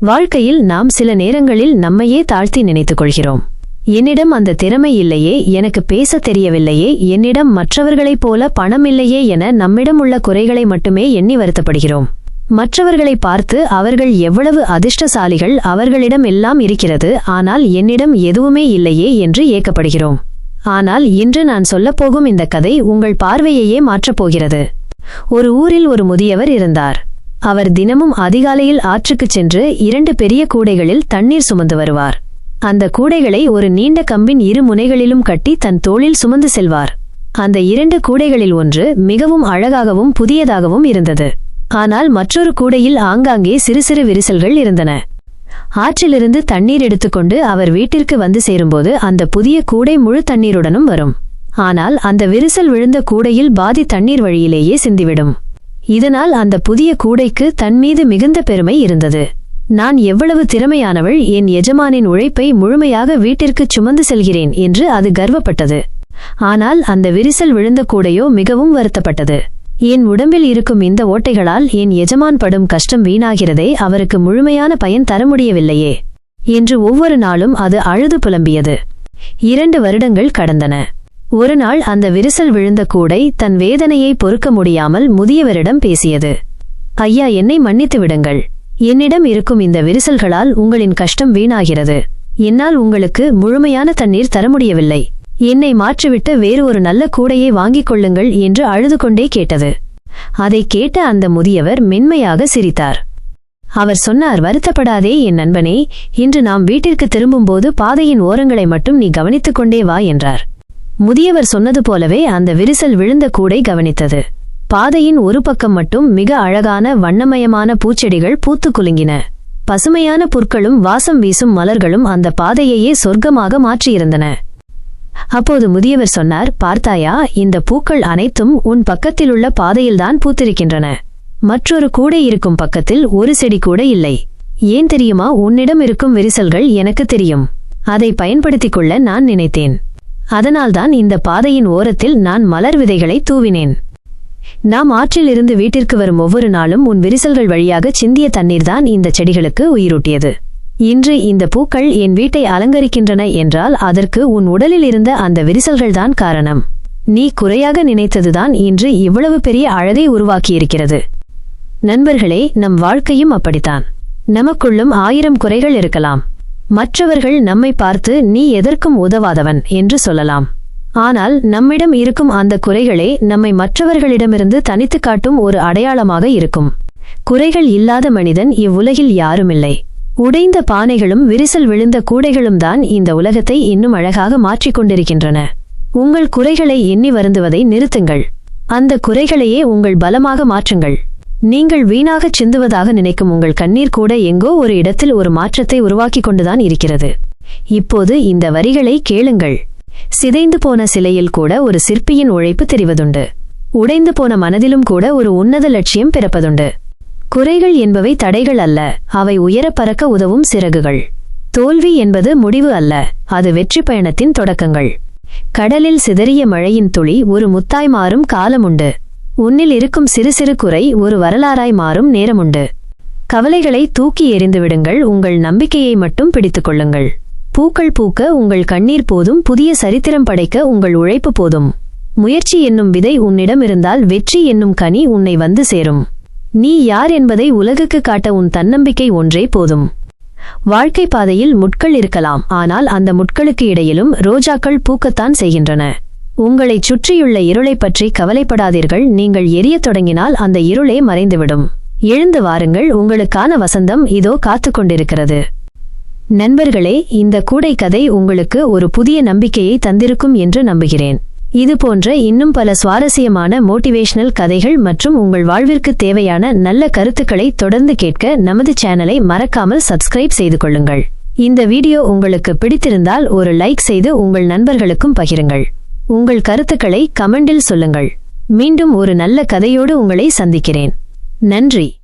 வாழ்க்கையில் நாம் சில நேரங்களில் நம்மையே தாழ்த்தி நினைத்துக் கொள்கிறோம். என்னிடம் அந்த திறமை இல்லையே எனக்கு பேச தெரியவில்லையே என்னிடம் மற்றவர்களைப் போல பணம் இல்லையே என நம்மிடம் உள்ள குறைகளை மட்டுமே எண்ணி வருத்தப்படுகிறோம். மற்றவர்களை பார்த்து அவர்கள் எவ்வளவு அதிர்ஷ்டசாலிகள் அவர்களிடம் எல்லாம் இருக்கிறது ஆனால் என்னிடம் எதுவுமே இல்லையே என்று ஏக்கப்படுகிறோம். ஆனால் இன்று நான் சொல்லப்போகும் இந்த கதை உங்கள் பார்வையையே மாற்றப் போகிறது. ஒரு ஊரில் ஒரு முதியவர் இருந்தார். அவர் தினமும் அதிகாலையில் ஆற்றுக்குச் சென்று இரண்டு பெரிய கூடைகளில் தண்ணீர் சுமந்து வருவார். அந்த கூடைகளை ஒரு நீண்ட கம்பின் இரு முனைகளிலும் கட்டி தன் தோளில் சுமந்து செல்வார். அந்த இரண்டு கூடைகளில் ஒன்று மிகவும் அழகாகவும் புதியதாகவும் இருந்தது. ஆனால் மற்றொரு கூடையில் ஆங்காங்கே சிறு சிறு விரிசல்கள் இருந்தன. ஆற்றிலிருந்து தண்ணீர் எடுத்துக்கொண்டு அவர் வீட்டிற்கு வந்து சேரும்போது அந்த புதிய கூடை முழு தண்ணீருடனும் வரும். ஆனால் அந்த விரிசல் விழுந்த கூடையில் பாதி தண்ணீர் வழியிலேயே சிந்திவிடும். இதனால் அந்த புதிய கூடைக்கு தன் மீது மிகுந்த பெருமை இருந்தது. நான் எவ்வளவு திறமையானவள் என் எஜமானின் உழைப்பை முழுமையாக வீட்டிற்குச் சுமந்து செல்கிறேன் என்று அது கர்வப்பட்டது. ஆனால் அந்த விரிசல் விழுந்த கூடையோ மிகவும் வருத்தப்பட்டது. என் உடம்பில் இருக்கும் இந்த ஓட்டைகளால் என் எஜமான் படும் கஷ்டம் வீணாகிறதே அவருக்கு முழுமையான பயன் தர முடியவில்லையே. என்று ஒவ்வொரு நாளும் அது அழுது புலம்பியது. இரண்டு வருடங்கள் கடந்தன. ஒரு நாள் அந்த விரிசல் விழுந்த கூடை தன் வேதனையை பொறுக்க முடியாமல் முதியவரிடம் பேசியது. ஐயா என்னை மன்னித்து விடுங்கள். என்னிடம் இருக்கும் இந்த விரிசல்களால் உங்களின் கஷ்டம் வீணாகிறது. என்னால் உங்களுக்கு முழுமையான தண்ணீர் தர முடியவில்லை. என்னை மாற்றிவிட்டு வேறு ஒரு நல்ல கூடையை வாங்கிக் கொள்ளுங்கள் என்று அழுது கொண்டே கேட்டது. அதை கேட்ட அந்த முதியவர் மென்மையாக சிரித்தார். அவர் சொன்னார் வருத்தப்படாதே என் நண்பனே. இன்று நாம் வீட்டிற்கு திரும்பும்போது பாதையின் ஓரங்களை மட்டும் நீ கவனித்துக் கொண்டே வா என்றார். முதியவர் சொன்னது போலவே அந்த விரிசல் விழுந்த கூடை கவனித்தது. பாதையின் ஒரு பக்கம் மட்டும் மிக அழகான வண்ணமயமான பூச்செடிகள் பூத்து குலுங்கின. பசுமையான புற்களும் வாசம் வீசும் மலர்களும் அந்த பாதையையே சொர்க்கமாக மாற்றியிருந்தன. அப்போது முதியவர் சொன்னார் பார்த்தாயா இந்த பூக்கள் அனைத்தும் உன் பக்கத்திலுள்ள பாதையில்தான் பூத்திருக்கின்றன. மற்றொரு கூடை இருக்கும் பக்கத்தில் ஒரு செடி கூட இல்லை. ஏன் தெரியுமா உன்னிடம் இருக்கும் விரிசல்கள் எனக்கு தெரியும். அதை பயன்படுத்திக் கொள்ள நான் நினைத்தேன். அதனால்தான் இந்த பாதையின் ஓரத்தில் நான் மலர் விதைகளை தூவினேன். நாம் ஆற்றிலிருந்து வீட்டிற்கு வரும் ஒவ்வொரு நாளும் உன் விரிசல்கள் வழியாக சிந்திய தண்ணீர்தான் இந்த செடிகளுக்கு உயிரூட்டியது. இன்று இந்த பூக்கள் என் வீட்டை அலங்கரிக்கின்றன என்றால் அதற்கு உன் உடலில் இருந்த அந்த விரிசல்கள்தான் காரணம். நீ குறையாக நினைத்ததுதான் இன்று இவ்வளவு பெரிய அழகை உருவாக்கியிருக்கிறது. நண்பர்களே நம் வாழ்க்கையும் அப்படித்தான். நமக்குள்ளும் ஆயிரம் குறைகள் இருக்கலாம். மற்றவர்கள் நம்மை பார்த்து நீ எதற்கும் உதவாதவன் என்று சொல்லலாம். ஆனால் நம்மிடம் இருக்கும் அந்த குறைகளே நம்மை மற்றவர்களிடமிருந்து தனித்து காட்டும் ஒரு அடையாளமாக இருக்கும். குறைகள் இல்லாத மனிதன் இவ்வுலகில் யாருமில்லை. உடைந்த பானைகளும் விரிசல் விழுந்த கூடைகளும் தான் இந்த உலகத்தை இன்னும் அழகாக மாற்றிக் கொண்டிருக்கின்றன. உங்கள் குறைகளை எண்ணி வருந்துவதை நிறுத்துங்கள். அந்த குறைகளையே உங்கள் பலமாக மாற்றுங்கள். நீங்கள் வீணாகச் சிந்துவதாக நினைக்கும் உங்கள் கண்ணீர் கூட எங்கோ ஒரு இடத்தில் ஒரு மாற்றத்தை உருவாக்கி கொண்டுதான் இருக்கிறது. இப்போது இந்த வரிகளை கேளுங்கள். சிதைந்து போன சிலையில் கூட ஒரு சிற்பியின் உழைப்பு தெரிவதுண்டு. உடைந்து போன மனதிலும் கூட ஒரு உன்னத லட்சியம் பிறப்பதுண்டு. குறைகள் என்பவை தடைகள் அல்ல அவை உயர பறக்க உதவும் சிறகுகள். தோல்வி என்பது முடிவு அல்ல அது வெற்றி பயணத்தின் தொடக்கங்கள். கடலில் சிதறிய மழையின் துளி ஒரு முத்தாய் மாறும் காலமுண்டு. உன்னில் இருக்கும் சிறு சிறு குறை ஒரு வரலாறாய் மாறும் நேரமுண்டு. கவலைகளை தூக்கி எறிந்து விடுங்கள் உங்கள் நம்பிக்கையை மட்டும் பிடித்துக் கொள்ளுங்கள். பூக்கள் பூக்க உங்கள் கண்ணீர் போதும் புதிய சரித்திரம் படைக்க உங்கள் உழைப்பு போதும். முயற்சி என்னும் விதை உன்னிடம் இருந்தால் வெற்றி என்னும் கனி உன்னை வந்து சேரும். நீ யார் என்பதை உலகுக்கு காட்ட உன் தன்னம்பிக்கை ஒன்றே போதும். வாழ்க்கை பாதையில் முட்கள் இருக்கலாம் ஆனால் அந்த முட்களுக்கு இடையிலும் ரோஜாக்கள் பூக்கத்தான் செய்கின்றன. உங்களைச் சுற்றியுள்ள இருளை பற்றி கவலைப்படாதீர்கள். நீங்கள் எரியத் தொடங்கினால் அந்த இருளே மறைந்துவிடும். எழுந்து வாருங்கள். உங்களுக்கான வசந்தம் இதோ காத்து கொண்டிருக்கிறது. நண்பர்களே இந்த கூடை கதை உங்களுக்கு ஒரு புதிய நம்பிக்கையை தந்திருக்கும் என்று நம்புகிறேன். இதுபோன்ற இன்னும் பல சுவாரஸ்யமான மோட்டிவேஷனல் கதைகள் மற்றும் உங்கள் வாழ்விற்கு தேவையான நல்ல கருத்துக்களை தொடர்ந்து கேட்க நமது சேனலை மறக்காமல் சப்ஸ்கிரைப் செய்து கொள்ளுங்கள். இந்த வீடியோ உங்களுக்கு பிடித்திருந்தால் ஒரு லைக் செய்து உங்கள் நண்பர்களுக்கும் பகிருங்கள். உங்கள் கருத்துக்களை கமெண்டில் சொல்லுங்கள். மீண்டும் ஒரு நல்ல கதையோடு உங்களை சந்திக்கிறேன். நன்றி.